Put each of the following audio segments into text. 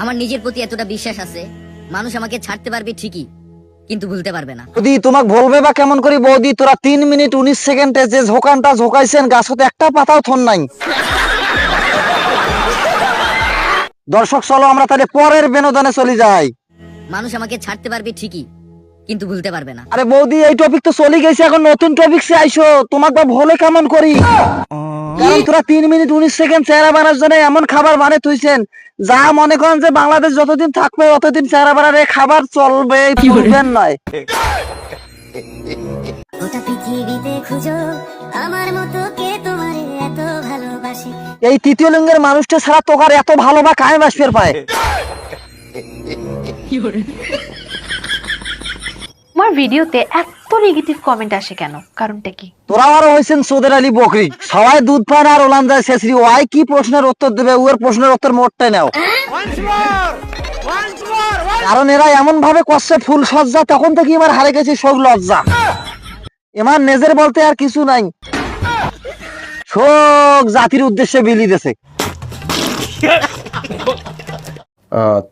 আমার নিজের প্রতি এতটা বিশ্বাস আছে মানুষ আমাকে ছাড়তে পারবে ঠিকই কিন্তু ভুলতে পারবে না। বৌদি তোমাকে বলবে বা কেমন করি বৌদি তোরা তিন মিনিট উনিশ সেকেন্ডে যে ঝোকানটা ঝোকাইছেন গাছতে একটা পাতাও থন নাই। দর্শক চলো আমরা তাহলে পরের বিনোদনে চলে যাই। মানুষ আমাকে ছাড়তে পারবে ঠিকই কিন্তু ভুলতে পারবে না। আরে বৌদি এই টপিক তো চলে গেছে এখন নতুন টপিক সে আইসো তোমাকে বা ভুলে কেমন করি? কারণ তোরা তিন মিনিট উনিশ সেকেন্ড চেহারা বানার জন্য এমন খাবার তুইছেন যা মনে করেন যে বাংলাদেশ যতদিন থাকবে ততদিন চেহারা বানার এই খাবার চলবে নয়। গোটা পৃথিবীতে খুঁজো আমার মতো কে তোমারে এত ভালোবাসে? এই তৃতীয় লিঙ্গের মানুষটা ছাড়া তোকার এত ভালো বা কায়ে বাসপের পায়। তোমার ভিডিওতে এত নেগেটিভ কমেন্ট আসে কেন? কারণটা কি? তোরা আরও হয়েছেন সোদের আলী বকরি। সবাই দুধ পান আর ওলান যায় শেষরি। ওয়াই কি প্রশ্নের উত্তর দেবে? ওর প্রশ্নের উত্তর মোটটাই নাও। কারণ এরা এমন ভাবে কষ্টে ফুল সজ্জা তখন থেকে এবার হারে গেছে শোক লজ্জা। এমার নেজের বলতে আর কিছু নাই। শোক জাতির উদ্দেশ্যে বিলি আহ,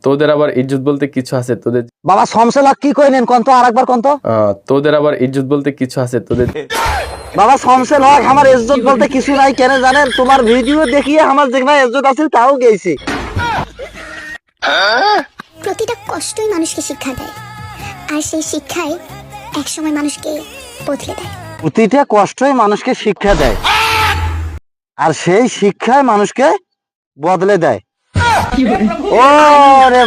তোদের আবার ইজ্জত বলতে কিছু আছে তোদের বাবা সমসেলা কি কই নেন কন্ত? আর একবার কন্ত। আহ, তোদের আবার ইজ্জত বলতে কিছু আছে তোদের বাবা সমসেল হক আমার ইজ্জত বলতে কিছু নাই কেন জানেন? তোমার ভিডিও দেখিয়ে আমার যেখানে ইজ্জত আছে তাও গেছে। প্রতিটা কষ্টই মানুষকে শিক্ষা দেয় আর সেই শিক্ষাই একসময় মানুষকে বদলে দেয়। প্রতিটা কষ্টই মানুষকে শিক্ষা দেয় আর সেই শিক্ষায় মানুষকে বদলে দেয়। ও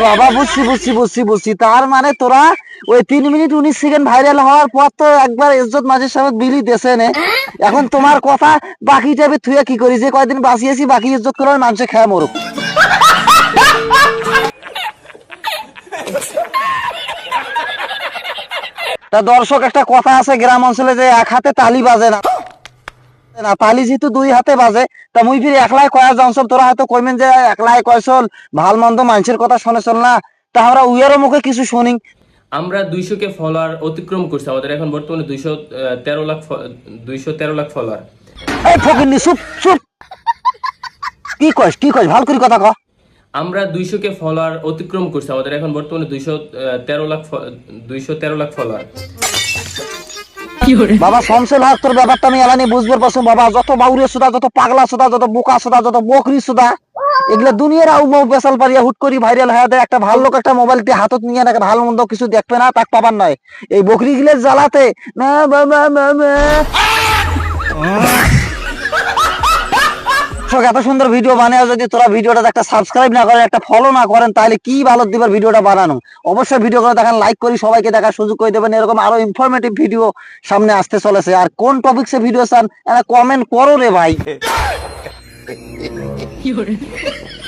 বাবা, বুঝছি বুঝছি বুঝছি বুঝছি। তার মানে তোরা ওই তিন মিনিট উনিশ সেকেন্ড ভাইরাল হওয়ার পর তো একবার ইজ্জত সাথে বিলি দেশে নে। এখন তোমার কথা বাকি যাবে তুই কি করি? যে কয়দিন বাঁচিয়েছি, বাকি ইজ্জত করে মানুষে খায় মরুক। তা দর্শক, একটা কথা আছে, গ্রাম অঞ্চলে যে এক হাতে তালি বাজে না। না তালি যেহেতু দুই হাতে বাজে তা মুই ফির একলাই কয়া যাওন তোরা হয়তো কইবেন যে একলাই কয়সল ভালো মন্দ মানুষের কথা শুনে চল না। তা আমরা উইয়ারও মুখে কিছু শুনি। আমরা দুইশো কে ফলোয়ার অতিক্রম করছি আমাদের এখন বর্তমানে দুইশো তেরো লাখ দুইশো তেরো লাখ ফলোয়ার এই চুপ চুপ। কি কইস কি কইস ভালো করে কথা ক। আমরা দুইশো কে ফলোয়ার অতিক্রম করছি আমাদের এখন বর্তমানে দুইশো তেরো লাখ দুইশো তেরো লাখ ফলোয়ার বাবা শমসেল হক তোর ব্যাপারটা আমি এলানি বুঝবার পারছ বাবা যত বাউরে সুদা যত পাগলা সুদা যত বোকা সুদা যত বকরি সুদা এগুলো দুনিয়ার আউ মাউ বেসাল পারিয়া হুট করি ভাইরাল হয়ে দেয় একটা ভালো লোক একটা মোবাইল দিয়ে হাতত নিয়ে না ভালো মন্দ কিছু দেখবে না তাক পাবার নয়। এই বকরি গিলে জ্বালাতে না বাবা মামা দর্শক, এত সুন্দর ভিডিও বানিয়ে যদি তোরা ভিডিওটা একটা সাবস্ক্রাইব না করেন একটা ফলো না করেন তাহলে কি ভালো দিবার ভিডিওটা বানানো? অবশ্যই ভিডিও করে দেখেন লাইক করি সবাইকে দেখার সুযোগ করে দেবেন। এরকম আরও ইনফরমেটিভ ভিডিও সামনে আসতে চলেছে। আর কোন টপিকসে ভিডিও চান কমেন্ট করো রে ভাই।